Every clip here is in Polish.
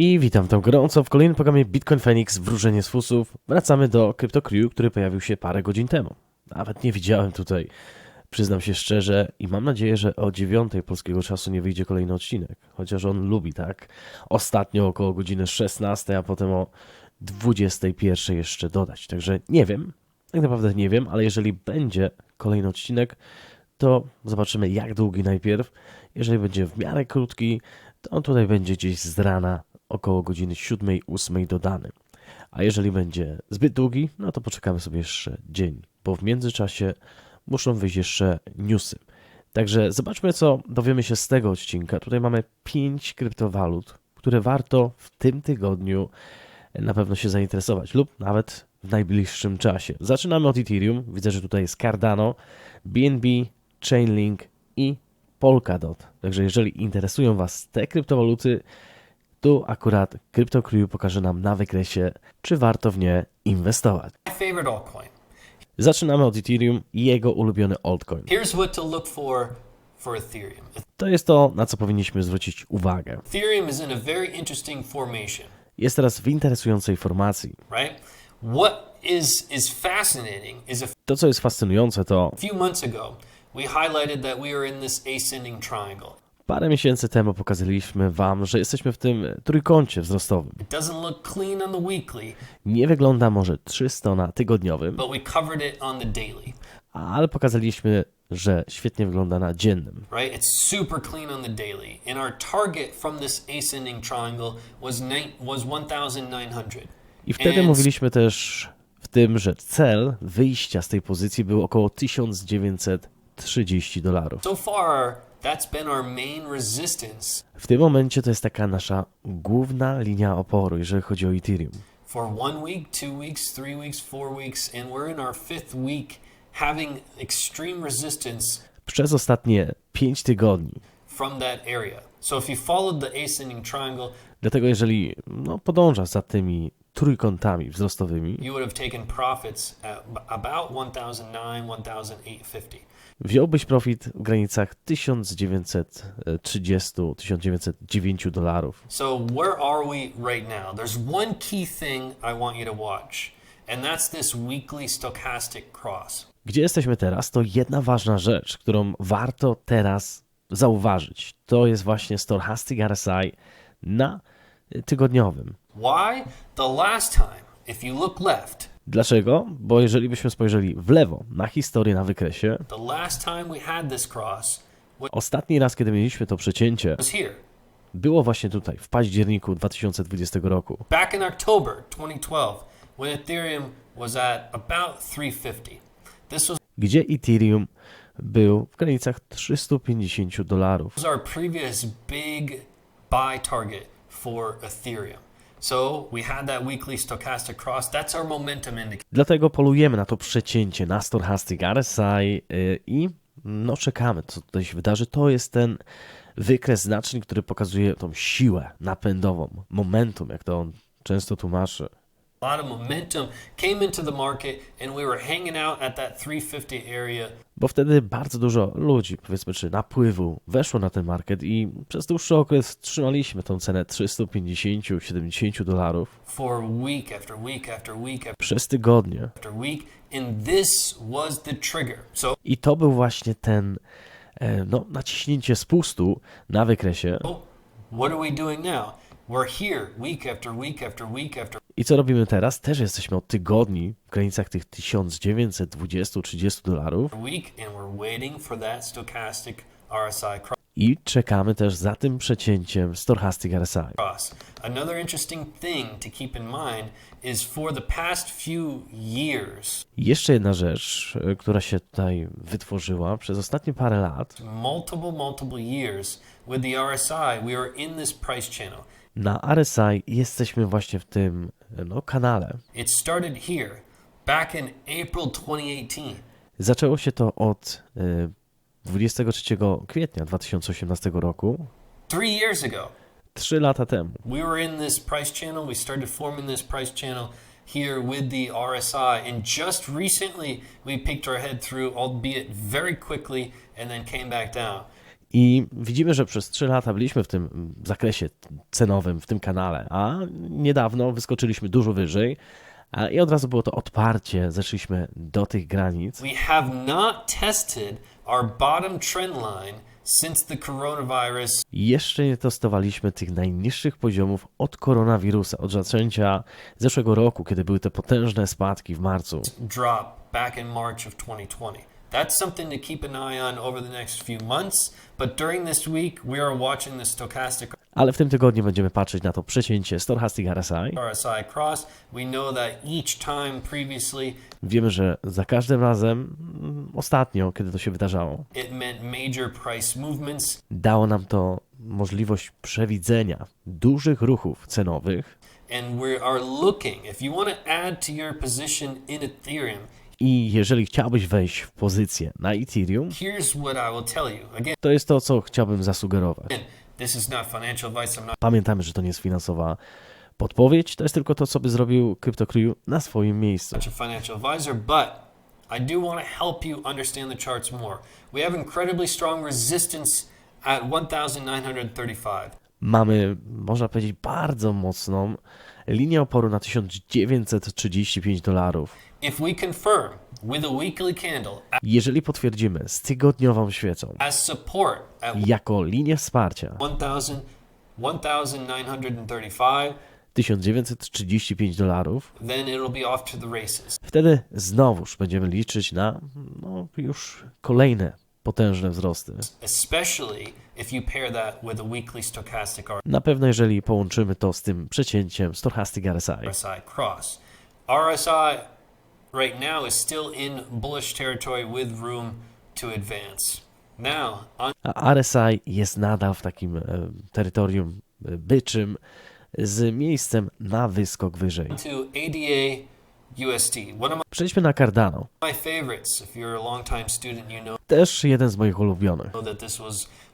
I witam tam gorąco w kolejnym programie Bitcoin Phoenix Wróżenie z fusów. Wracamy do CryptoCrew, który pojawił się parę godzin temu. Nawet nie widziałem tutaj, przyznam się szczerze i mam nadzieję, że o 9 polskiego czasu nie wyjdzie kolejny odcinek. Chociaż on lubi, tak? Ostatnio około godziny 16, a potem o 21 jeszcze dodać. Także nie wiem, tak naprawdę nie wiem, ale jeżeli będzie kolejny odcinek, to zobaczymy jak długi najpierw. Jeżeli będzie w miarę krótki, to on tutaj będzie gdzieś z rana około godziny 7-8 dodany. A jeżeli będzie zbyt długi, no to poczekamy sobie jeszcze dzień, bo w międzyczasie muszą wyjść jeszcze newsy. Także zobaczmy, co dowiemy się z tego odcinka. Tutaj mamy 5 kryptowalut, które warto w tym tygodniu na pewno się zainteresować, lub nawet w najbliższym czasie. Zaczynamy od Ethereum. Widzę, że tutaj jest Cardano, BNB, Chainlink i Polkadot. Także jeżeli interesują Was te kryptowaluty, tu akurat CryptoCrew pokaże nam na wykresie, czy warto w nie inwestować. Zaczynamy od Ethereum i jego ulubiony altcoin. To. To jest to, na co powinniśmy zwrócić uwagę. Ethereum is in a very interesting formation, Jest teraz w interesującej formacji. right? What is is fascinating is a To, co jest fascynujące, to parę miesięcy temu pokazaliśmy Wam, że jesteśmy w tym trójkącie wzrostowym. Nie wygląda może 300 na tygodniowym, ale pokazaliśmy, że świetnie wygląda na dziennym. right? It's super clean on the daily. And our target from this ascending triangle was nine, was 1900. I wtedy And- mówiliśmy też w tym, że cel wyjścia z tej pozycji był około 1930 dolarów. So far, that's been our main resistance W tym momencie to jest taka nasza główna linia oporu, jeżeli chodzi o Ethereum. for one week, two weeks, three weeks, four weeks, and we're in our fifth week having extreme resistance Przez ostatnie 5 tygodni. from that area. So if you followed the ascending triangle, Dlatego jeżeli no, podążasz za tymi trójkątami wzrostowymi, you would have taken profits at b- about 1009, 1850. wziąłbyś profit w granicach 1930-1909 dolarów. So where are we right now? There's one key thing I want you to watch, and that's this weekly stochastic cross. Gdzie jesteśmy teraz, to jedna ważna rzecz, którą warto teraz zauważyć. To jest właśnie Stochastic RSI na tygodniowym. Why? The last time, if you look left, Dlaczego? Bo jeżeli byśmy spojrzeli w lewo na historię na wykresie, the last time we had this cross ostatni raz, kiedy mieliśmy to przecięcie, was here. było właśnie tutaj, w październiku 2020 roku. Back in October 2012, when Ethereum was at about 350. This was gdzie Ethereum był w granicach 350 dolarów. our previous big buy target for Ethereum. So we had that weekly stochastic cross. That's our momentum indicator. Dlatego polujemy na to przecięcie na Stochastic RSI yy, i no czekamy, co tutaj się wydarzy. To jest ten wykres znacznik, który pokazuje tą siłę napędową, momentum, jak to on często tłumaczy. A lot of momentum came into the market, and we were hanging out at that 350 area Bo wtedy bardzo dużo ludzi, powiedzmy, czy napływu weszło na ten market i przez dłuższy okres trzymaliśmy tą cenę 350-70 dolarów for week after week after week after przez tygodnie. after week, and this was the trigger. So I to był właśnie ten e, no, naciśnięcie spustu na wykresie. what are we doing now? We're here week after week after week after I co robimy teraz? Też jesteśmy od tygodni w granicach tych 1920-30 dolarów week, and we're waiting for that stochastic RSI i czekamy też za tym przecięciem Stochastic RSI. cross. Another interesting thing to keep in mind is for the past few years, Jeszcze jedna rzecz, e, która się tutaj wytworzyła przez ostatnie parę lat. multiple, multiple years with the RSI, we are in this price channel. Na RSI jesteśmy właśnie w tym no, kanale. It started here back in April 2018. Zaczęło się to od e, 23 kwietnia 2018 roku, Three years ago, trzy lata temu. we were in this price channel. We started forming this price channel here with the RSI, and just recently we peeked our head through, albeit very quickly, and then came back down. I widzimy, że przez 3 lata byliśmy w tym zakresie cenowym, w tym kanale, a niedawno wyskoczyliśmy dużo wyżej. I od razu było to odparcie, zeszliśmy do tych granic. We have not tested our bottom trend line since the coronavirus Jeszcze nie testowaliśmy tych najniższych poziomów od koronawirusa, od zaczęcia zeszłego roku, kiedy były te potężne spadki w marcu. drop back in March of 2020. That's something to keep an eye on over the next few months. But during this week, we are watching the stochastic Ale w tym tygodniu będziemy patrzeć na to przecięcie Stochastic RSI. RSI cross. We know that each time previously Wiemy, że za każdym razem, mm, ostatnio, kiedy to się wydarzało, it meant major price movements. dało nam to możliwość przewidzenia dużych ruchów cenowych. And we are looking, if you want to add to your position in Ethereum, I jeżeli chciałbyś wejść w pozycję na Ethereum, to jest to, co chciałbym zasugerować. Pamiętamy, że to nie jest finansowa podpowiedź, to jest tylko to, co by zrobił CryptoCrew na swoim miejscu. I do want to help you understand the charts more. We have incredibly strong resistance at 1,935. Mamy, można powiedzieć, bardzo mocną linię oporu na 1935 dolarów. Jeżeli potwierdzimy z tygodniową świecą jako linię wsparcia 1,000 1,935, 1935 dolarów, wtedy znowuż będziemy liczyć na no, już kolejne potężne wzrosty. Na pewno jeżeli połączymy to z tym przecięciem Stochastic RSI. RSI cross. RSI right now is still in bullish territory with room to advance. Now, on A RSI jest nadal w takim e, terytorium e, byczym z miejscem na wyskok wyżej. to ADA Przejdźmy na Cardano. Też jeden z moich ulubionych.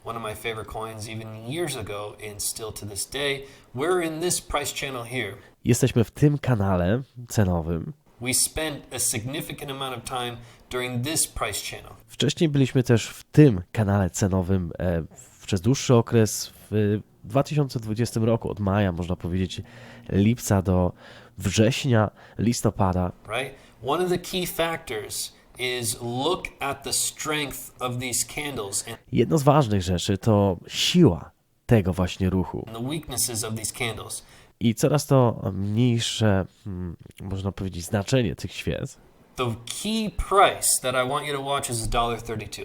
one of my favorite coins even years ago and still to this day. We're in this price channel here. Jesteśmy w tym kanale cenowym. We spent a significant amount of time during this price channel. Wcześniej byliśmy też w tym kanale cenowym e, przez dłuższy okres w 2020 roku, od maja, można powiedzieć, lipca do września, listopada. right? One of the key factors is look at the strength of these candles and Jedno z ważnych rzeczy to siła tego właśnie ruchu. the weaknesses of these candles. I coraz to mniejsze, hmm, można powiedzieć, znaczenie tych świec. The key price that I want you to watch is $1.32.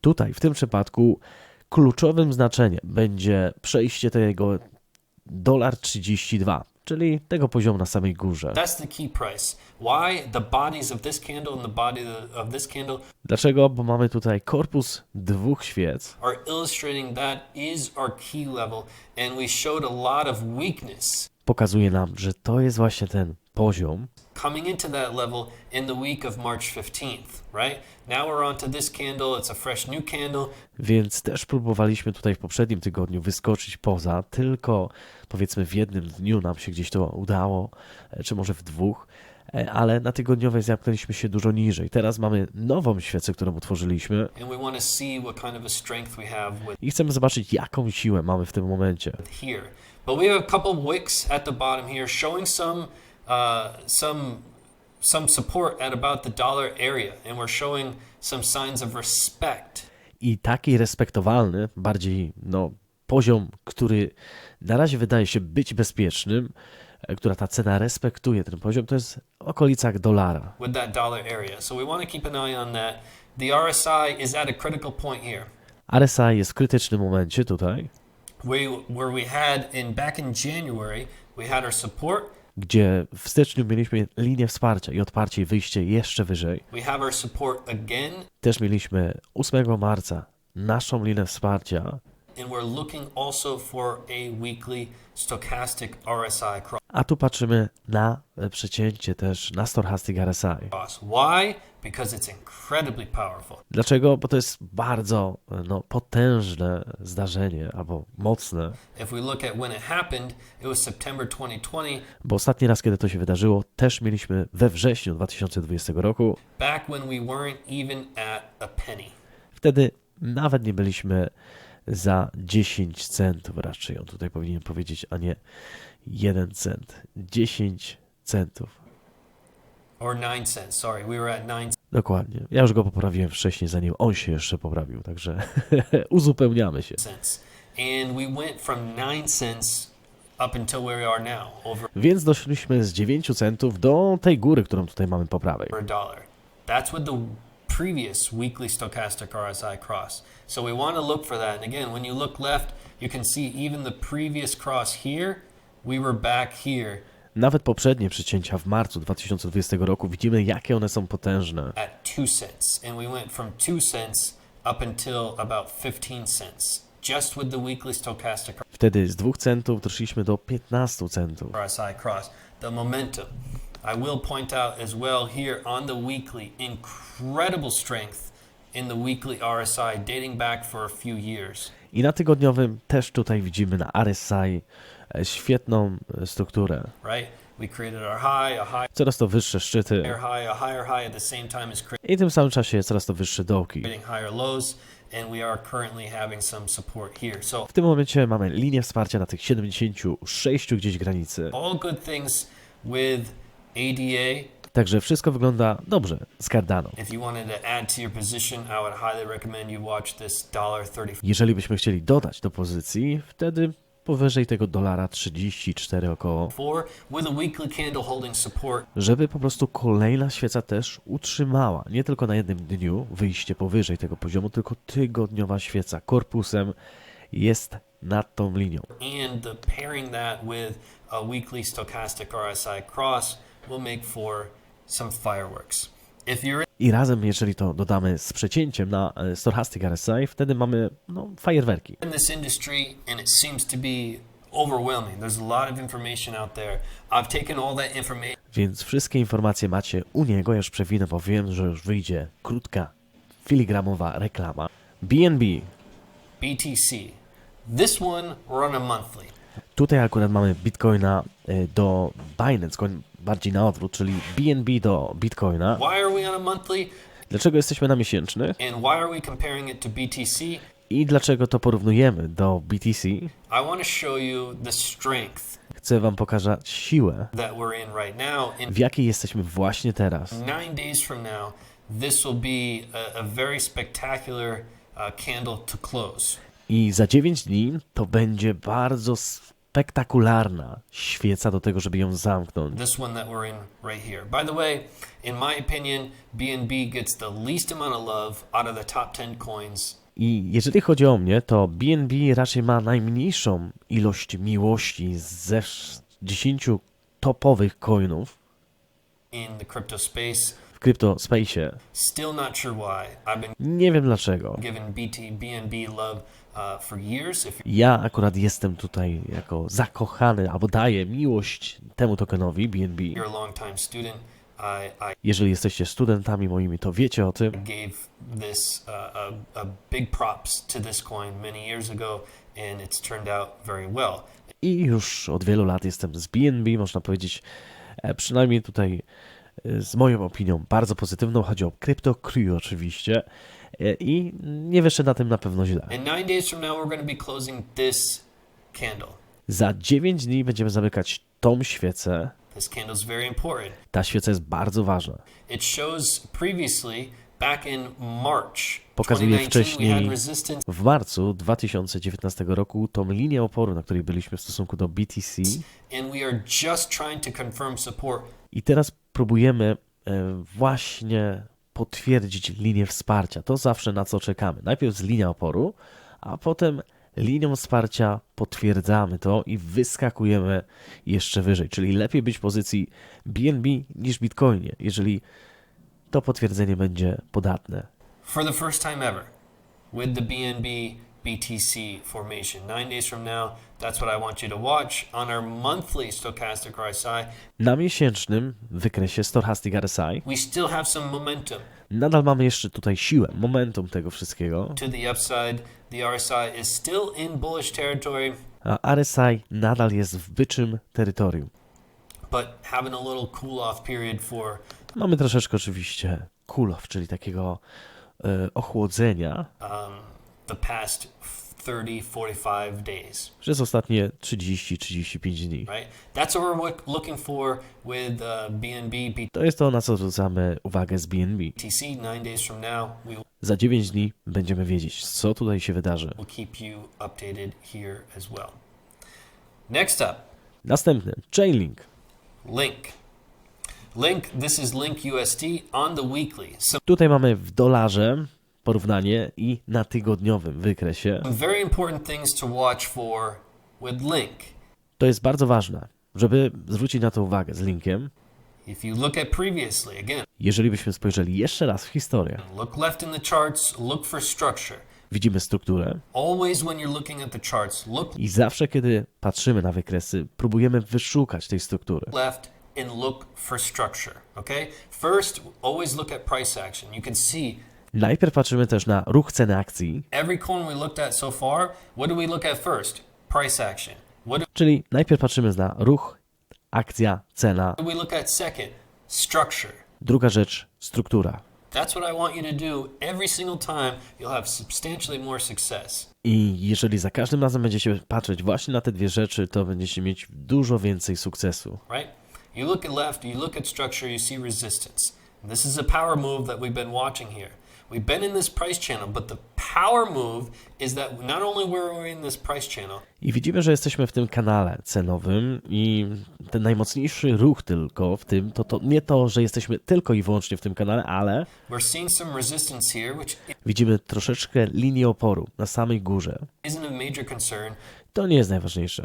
Tutaj, w tym przypadku, kluczowym znaczeniem będzie przejście tego dolar 32, czyli tego poziomu na samej górze. Dlaczego? Bo mamy tutaj korpus dwóch świec, pokazuje nam, że to jest właśnie ten poziom, coming into that level in the week of March 15th, right? Now we're on to this candle. It's a fresh new candle. więc też próbowaliśmy tutaj w poprzednim tygodniu wyskoczyć poza, tylko powiedzmy w jednym dniu nam się gdzieś to udało, e, czy może w dwóch, e, ale na tygodniowej zamknęliśmy się dużo niżej. Teraz mamy nową świecę, którą utworzyliśmy i chcemy zobaczyć, jaką siłę mamy w tym momencie. here. But we have a couple wicks at the bottom here showing some uh, some some support at about the dollar area, and we're showing some signs of respect. I taki respektowalny, bardziej no, poziom, który na razie wydaje się być bezpiecznym, e, która ta cena respektuje ten poziom, to jest w okolicach dolara. with that dollar area. So we want to keep an eye on that. The RSI is at a critical point here. RSI jest w krytycznym momencie tutaj, We, where we had in back in January, we had our support, gdzie w styczniu mieliśmy linię wsparcia i odparcie i wyjście jeszcze wyżej. Też mieliśmy 8 marca naszą linię wsparcia, a tu patrzymy na e, przecięcie też na Stochastic RSI. Why? Because it's incredibly powerful. Dlaczego? Bo to jest bardzo no, potężne zdarzenie albo mocne. If we look at when it happened, it was September 2020, Bo ostatni raz, kiedy to się wydarzyło, też mieliśmy we wrześniu 2020 roku. back when we weren't even at a penny. Wtedy Nawet nie byliśmy za 10 centów, raczej on tutaj powinien powiedzieć, a nie 1 cent. 10 centów. Or nine cents. Sorry, we were at nine Dokładnie. Ja już go poprawiłem wcześniej, zanim on się jeszcze poprawił, także uzupełniamy się. cents, and we went from nine cents up until where we are now, over Więc doszliśmy z 9 centów do tej góry, którą tutaj mamy po prawej. a dollar. That's with the previous weekly stochastic RSI cross. So we want to look for that. And again, when you look left, you can see even the previous cross here, we were back here Nawet poprzednie przycięcia w marcu 2020 roku widzimy, jakie one są potężne. at two cents, and we went from two cents up until about 15 cents, just with the weekly stochastic Wtedy z 2 centów doszliśmy do 15 centów. RSI cross. The momentum. I will point out as well here on the weekly incredible strength in the weekly RSI dating back for a few years. I na tygodniowym też tutaj widzimy na RSI świetną strukturę. Coraz to wyższe szczyty i w tym samym czasie coraz to wyższe dołki. W tym momencie mamy linię wsparcia na tych 76 gdzieś granicy. Także wszystko wygląda dobrze z Cardano. Jeżeli byśmy chcieli dodać do pozycji, wtedy powyżej tego dolara 34 około, żeby po prostu kolejna świeca też utrzymała, nie tylko na jednym dniu wyjście powyżej tego poziomu, tylko tygodniowa świeca korpusem jest nad tą linią. and the pairing that with a weekly stochastic RSI cross will make for some fireworks. I razem, jeżeli to dodamy z przecięciem na e, Stochastic RSI, wtedy mamy no, fajerwerki. in this industry and it seems to be overwhelming, there's a lot of information out there. I've taken all that information Więc wszystkie informacje macie u niego. Ja już przewinę, bo wiem, że już wyjdzie krótka, filigramowa reklama. BNB. BTC. This one we're on a monthly. Tutaj akurat mamy Bitcoina e, do Binance, koń- bardziej na odwrót, czyli BNB do Bitcoina. Dlaczego jesteśmy na miesięcznych i dlaczego to porównujemy do BTC? Chcę Wam pokazać siłę, w jakiej jesteśmy właśnie teraz. this will be a, a very spectacular uh, candle to close. I za 9 dni to będzie bardzo spektakularna świeca do tego, żeby ją zamknąć. This one that we're in right here. By the way, in my opinion, BNB gets the least amount of love out of the top 10 coins I jeżeli chodzi o mnie, to BNB raczej ma najmniejszą ilość miłości ze sz- 10 topowych coinów in the crypto space. w CryptoSpace. Still not sure why. I've been Nie wiem dlaczego. giving BT BNB love uh, Ja akurat jestem tutaj jako zakochany, albo daję miłość temu tokenowi BNB. Jeżeli jesteście studentami moimi, to wiecie o tym. uh. I już od wielu lat jestem z BNB, można powiedzieć, e, przynajmniej tutaj e, z moją opinią bardzo pozytywną. Chodzi o Crypto Crew oczywiście. E, I nie wyszedł na tym na pewno źle. Za 9 dni będziemy zamykać tą świecę. Ta świeca jest bardzo ważna. It shows previously back in March Pokazuje 2019 we wcześniej- W marcu 2019 roku tą linię oporu, na której byliśmy w stosunku do BTC, i teraz próbujemy e, właśnie potwierdzić linię wsparcia. To zawsze na co czekamy. Najpierw z linia oporu, a potem linią wsparcia potwierdzamy to i wyskakujemy jeszcze wyżej. Czyli lepiej być w pozycji BNB niż Bitcoinie, jeżeli to potwierdzenie będzie podatne. for the first time ever with the BNB BTC formation. Nine days from now, that's what I want you to watch on our monthly stochastic RSI. Na miesięcznym wykresie Stochastic RSI We still have some momentum nadal mamy jeszcze tutaj siłę, momentum tego wszystkiego, to the upside. The RSI is still in bullish territory, a RSI nadal jest w byczym terytorium. but having a little cool off period for Mamy troszeczkę oczywiście cool off, czyli takiego e, ochłodzenia, um, the past 30, 45 days, Przez ostatnie 30-35 dni. right? That's what we're look- looking for with uh, BNB, To jest to, na co zwracamy uwagę z BNB. BTC. Nine days from now, we Za 9 dni będziemy wiedzieć, co tutaj się wydarzy. will keep you updated here as well. Next up, Następny, Chainlink. Link. Link, this is Link USD on the weekly. So Tutaj mamy w dolarze porównanie i na tygodniowym wykresie. to jest bardzo ważne, żeby zwrócić na to uwagę z linkiem. Jeżeli byśmy spojrzeli jeszcze raz w historię, widzimy strukturę i zawsze, kiedy patrzymy na wykresy, próbujemy wyszukać tej struktury. and look for structure. Okay? First, always look at price action. You can see Najpierw patrzymy też na ruch ceny akcji, every coin we looked at so far. What do we look at first? Price action. What czyli najpierw patrzymy na ruch, akcja, cena. do we look at second? Structure. Druga rzecz, struktura. That's what I want you to do every single time. You'll have substantially more success. I jeżeli za każdym razem będziecie patrzeć właśnie na te dwie rzeczy, to będziecie mieć dużo więcej sukcesu. Right? You look at left, you look at structure, you see resistance. This is a power move that we've been watching here. We've been in this price channel, but the power move is that not only were we in this price channel, I widzimy, że jesteśmy w tym kanale cenowym i ten najmocniejszy ruch tylko w tym, to, to nie to, że jesteśmy tylko i wyłącznie w tym kanale, ale we're seeing some resistance here, which widzimy troszeczkę linię oporu na samej górze. isn't a major concern. To nie jest najważniejsze.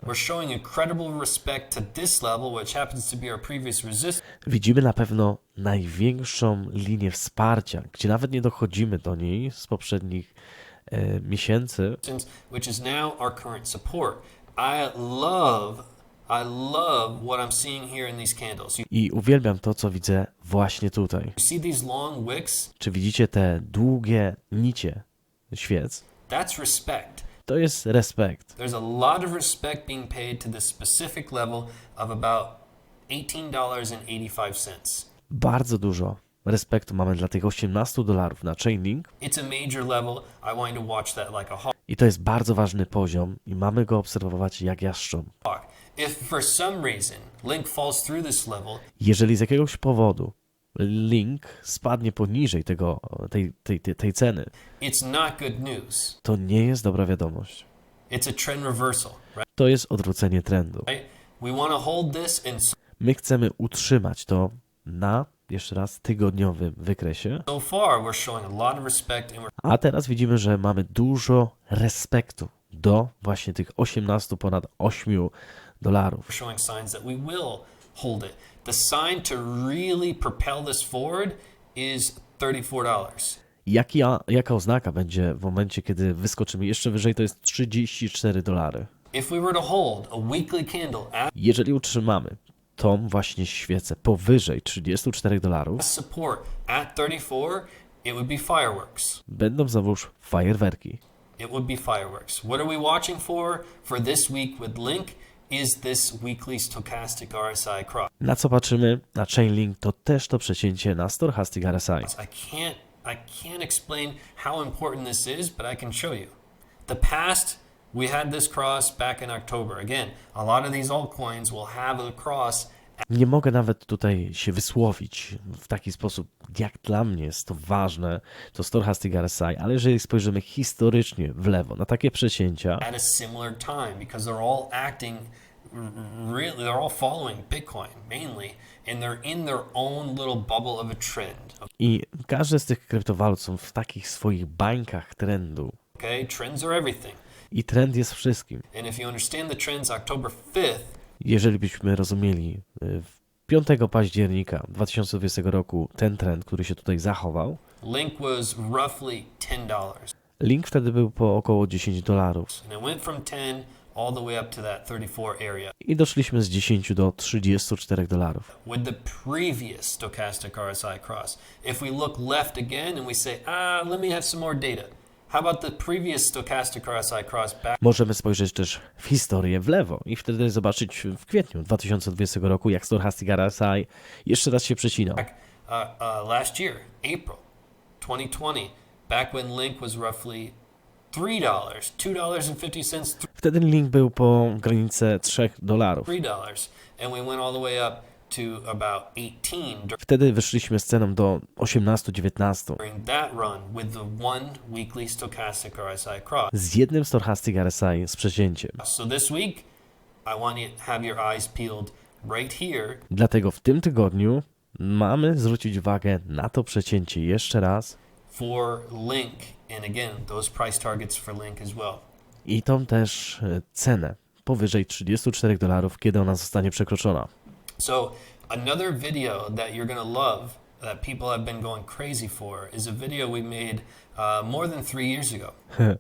Widzimy na pewno największą linię wsparcia, gdzie nawet nie dochodzimy do niej z poprzednich e, miesięcy. which is now our current support. I love, I love what I'm seeing here in these candles. I uwielbiam to, co widzę właśnie tutaj. see these long wicks? Czy widzicie te długie nicie świec? That's respect. To jest respekt. There's a lot of respect being paid to this specific level of about $18.85. Bardzo dużo respektu mamy dla tych 18 dolarów na Chainlink It's a major level. I want to watch that like a hawk. i to jest bardzo ważny poziom i mamy go obserwować jak jastrząb. If for some reason Link falls through this level, Jeżeli z jakiegoś powodu link spadnie poniżej tego, tej, tej, tej, tej ceny, to nie jest dobra wiadomość. To jest odwrócenie trendu. My chcemy utrzymać to na, jeszcze raz, tygodniowym wykresie, a teraz widzimy, że mamy dużo respektu do właśnie tych 18 ponad 8 dolarów. Hold it. The sign to really propel this forward is $34. Jaka, jaka oznaka będzie w momencie, kiedy wyskoczymy jeszcze wyżej, to jest 34 dolary. Jeżeli utrzymamy tą właśnie świecę powyżej 34 dolarów, support at 34, it would be fireworks. będą znowuż fajerwerki. It would be fireworks. What are we watching for for this week with Link? Is this weekly stochastic RSI cross? Na co patrzymy? Na Chainlink to też to przecięcie na Stochastic RSI. I can't I can't explain how important this is, but I can show you. The past we had this cross back in October. Again, a lot of these altcoins will have a cross Nie mogę nawet tutaj się wysłowić w taki sposób, jak dla mnie jest to ważne, to Stochastic RSI, ale jeżeli spojrzymy historycznie w lewo, na takie przecięcia, at a similar time because they're all acting r- really they're all following Bitcoin mainly and they're in their own little bubble of a trend. i każde z tych kryptowalut są w takich swoich bańkach trendu. Okay? Trends are everything. I trend jest wszystkim. And if you understand the trends October 5th, Jeżeli byśmy rozumieli y, w 5 października 2020 roku ten trend, który się tutaj zachował, Link was roughly $10. link wtedy był po około 10 dolarów. And it went from 10 all the way up to that 34 area. I doszliśmy z 10 do 34 dolarów. with the previous stochastic RSI cross. If we look left again and we say, ah, let me have some more data. Możemy spojrzeć też w historię w lewo i wtedy zobaczyć w kwietniu 2020 roku, jak Stochastic RSI jeszcze raz się przecinał. uh, uh, last year, April 2020, back when Link was roughly three dollars, two dollars and fifty cents, Wtedy link był po granicę 3 dolarów. three dollars, and we went all the way up Wtedy wyszliśmy z ceną do 18-19 during that run with the one weekly stochastic RSI cross. z jednym Stochastic RSI z przecięciem. Dlatego w tym tygodniu mamy zwrócić uwagę na to przecięcie jeszcze raz i tą też e, cenę powyżej 34 dolarów, kiedy ona zostanie przekroczona. So another video that you're gonna love that people have been going crazy for is a video we made uh, more than three years ago.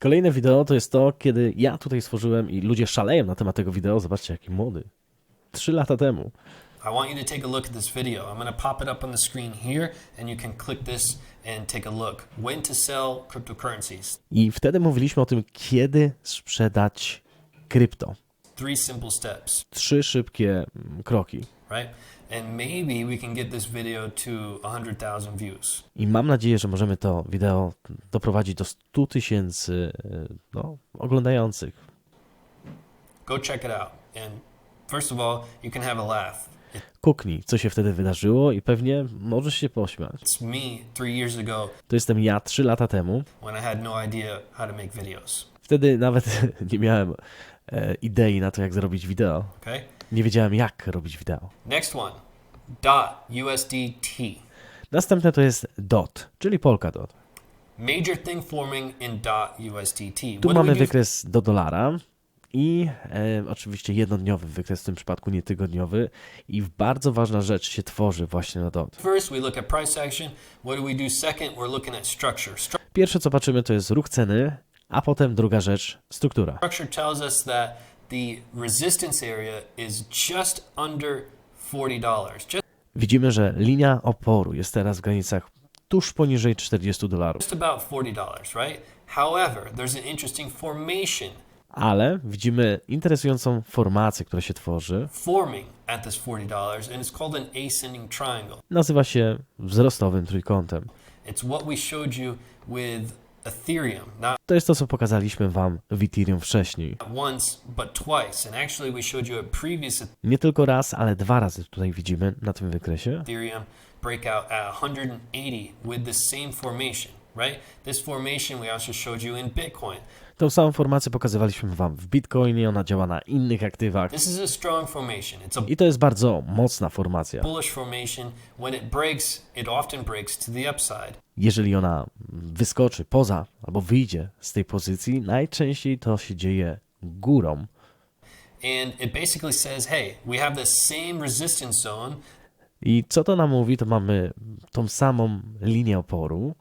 Kolejne wideo to jest to, kiedy ja tutaj stworzyłem i ludzie szaleją na temat tego wideo. Zobaczcie, jaki młody. Trzy lata temu. I want you to take a look at this video. I'm gonna pop it up on the screen here, and you can click this and take a look. When to sell cryptocurrencies. I wtedy mówiliśmy o tym, kiedy sprzedać krypto. Three simple steps, Trzy szybkie mm, kroki. right? And maybe we can get this video to 100,000 views. I mam nadzieję, że możemy to wideo doprowadzić do 100 tysięcy e, no, oglądających. Go check it out. And first of all, you can have a laugh. Kuknij, co się wtedy wydarzyło i pewnie możesz się pośmiać. It's me three years ago To jestem ja trzy lata temu. when I had no idea how to make videos. Wtedy nawet nie miałem idei na to, jak zrobić wideo. Okay? Nie wiedziałem, jak robić wideo. Next one, dot USDT. Następne to jest DOT, czyli Polkadot. Major thing forming in dot USDT. Tu What mamy do? wykres do dolara i e, oczywiście jednodniowy wykres, w tym przypadku nie tygodniowy. I bardzo ważna rzecz się tworzy właśnie na DOT. First, we look at price action. What do we do second? We're looking at structure. Stru- Pierwsze, co patrzymy, to jest ruch ceny, a potem druga rzecz, struktura. structure tells us that the resistance area is just under $40. Just, Widzimy, że linia oporu jest teraz w granicach tuż poniżej 40 dolarów. just about $40, right? However, there's an interesting formation Ale widzimy interesującą formację, która się tworzy. forming at this $40, and it's called an ascending triangle. Nazywa się wzrostowym trójkątem. It's what we showed you with To jest to, co pokazaliśmy Wam w Ethereum wcześniej. Nie tylko raz, ale dwa razy tutaj widzimy na tym wykresie. Ethereum breakout at 180 with the same formation, right? This formation we also showed you in Bitcoin. Tą samą formację pokazywaliśmy Wam w Bitcoinie, ona działa na innych aktywach. I to jest bardzo mocna formacja. Jeżeli ona wyskoczy poza albo wyjdzie z tej pozycji, najczęściej to się dzieje górą. I co to nam mówi? To mamy tą samą linię oporu,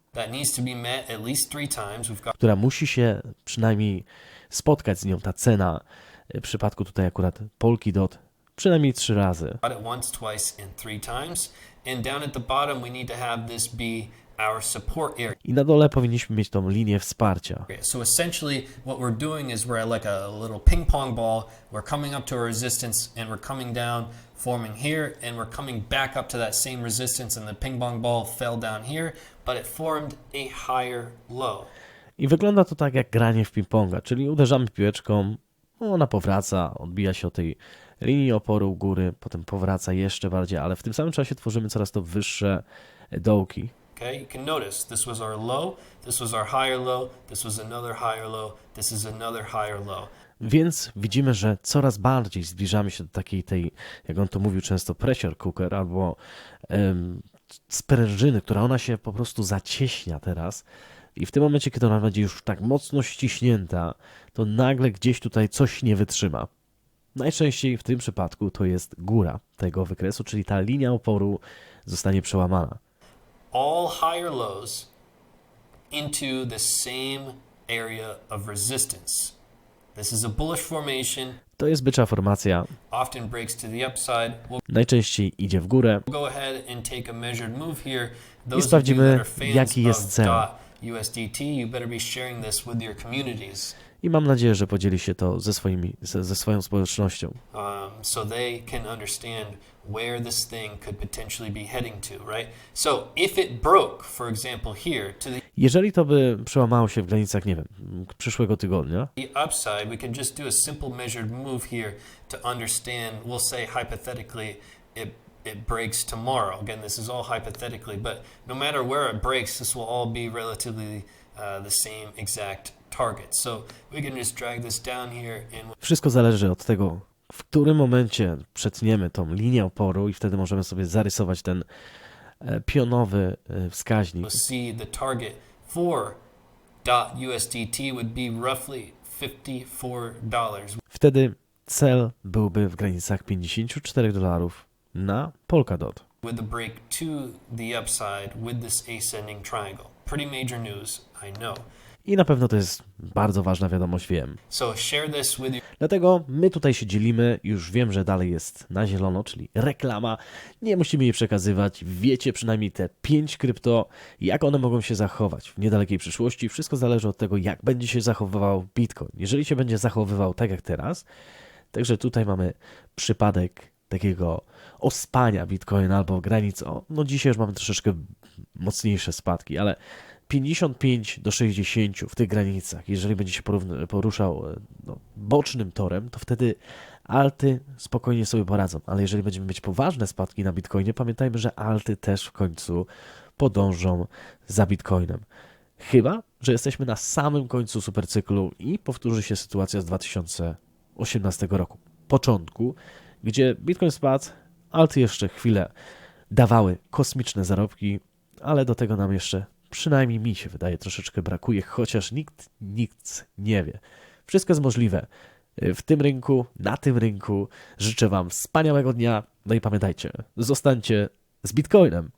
która musi się przynajmniej spotkać z nią, ta cena. W przypadku tutaj akurat Polkadot przynajmniej trzy razy. I na dole powinniśmy mieć tą linię wsparcia. So essentially, what we're doing is we're like a little ping pong ball. We're coming up to a resistance and we're coming down, forming here, and we're coming back up to that same resistance. And the ping pong ball fell down here, but it formed a higher low. I wygląda to tak jak granie w ping-ponga, czyli uderzamy piłeczką, ona powraca, odbija się od tej linii oporu u góry, potem powraca jeszcze bardziej, ale w tym samym czasie tworzymy coraz to wyższe dołki. Okay, you can notice this was our low, this was our higher low, this was another higher low, this is another higher low. Więc widzimy, że coraz bardziej zbliżamy się do takiej tej, jak on to mówił często, pressure cooker albo sprężyny, która ona się po prostu zacieśnia teraz. I w tym momencie, kiedy ona będzie już tak mocno ściśnięta, to nagle gdzieś tutaj coś nie wytrzyma. Najczęściej w tym przypadku to jest góra tego wykresu, czyli ta linia oporu zostanie przełamana. All higher lows into the same area of resistance. To jest bycza formacja, often breaks to the upside. We'll najczęściej idzie w górę. I sprawdzimy, jaki jest cel. I mam nadzieję, że podzieli się to ze, swoimi, ze, ze swoją społecznością. um, so they can understand where this thing could potentially be heading to, right? So if it broke, for example, here to the Jeżeli to by przełamało się w granicach, nie wiem, przyszłego tygodnia, the upside, we can just do a simple measured move here to understand. We'll say hypothetically it it breaks tomorrow. Again, this is all hypothetically, but no matter where it breaks, this will all be relatively uh, the same exact Wszystko zależy od tego, w którym momencie przetniemy tą linię oporu i wtedy możemy sobie zarysować ten e, pionowy e, wskaźnik. we'll see the target for .USDT would be roughly $54. Wtedy cel byłby w granicach 54 dolarów na Polkadot. with the break to the upside with this ascending triangle. Pretty major news, I know. I na pewno to jest bardzo ważna wiadomość, wiem. So Dlatego my tutaj się dzielimy, już wiem, że dalej jest na zielono, czyli reklama. Nie musimy jej przekazywać. Wiecie przynajmniej te 5 krypto, jak one mogą się zachować w niedalekiej przyszłości. Wszystko zależy od tego, jak będzie się zachowywał Bitcoin. Jeżeli się będzie zachowywał tak jak teraz, także tutaj mamy przypadek takiego ospania Bitcoina albo granic. O, no dzisiaj już mamy troszeczkę mocniejsze spadki, ale 55 do 60 w tych granicach, jeżeli będzie się poruszał e, no, bocznym torem, to wtedy alty spokojnie sobie poradzą. Ale jeżeli będziemy mieć poważne spadki na Bitcoinie, pamiętajmy, że alty też w końcu podążą za Bitcoinem. Chyba, że jesteśmy na samym końcu supercyklu i powtórzy się sytuacja z 2018 roku. Początku, gdzie Bitcoin spadł, alty jeszcze chwilę dawały kosmiczne zarobki, ale do tego nam jeszcze, przynajmniej mi się wydaje, troszeczkę brakuje, chociaż nikt nic nie wie. Wszystko jest możliwe w tym rynku, na tym rynku. Życzę Wam wspaniałego dnia. No i pamiętajcie, zostańcie z Bitcoinem.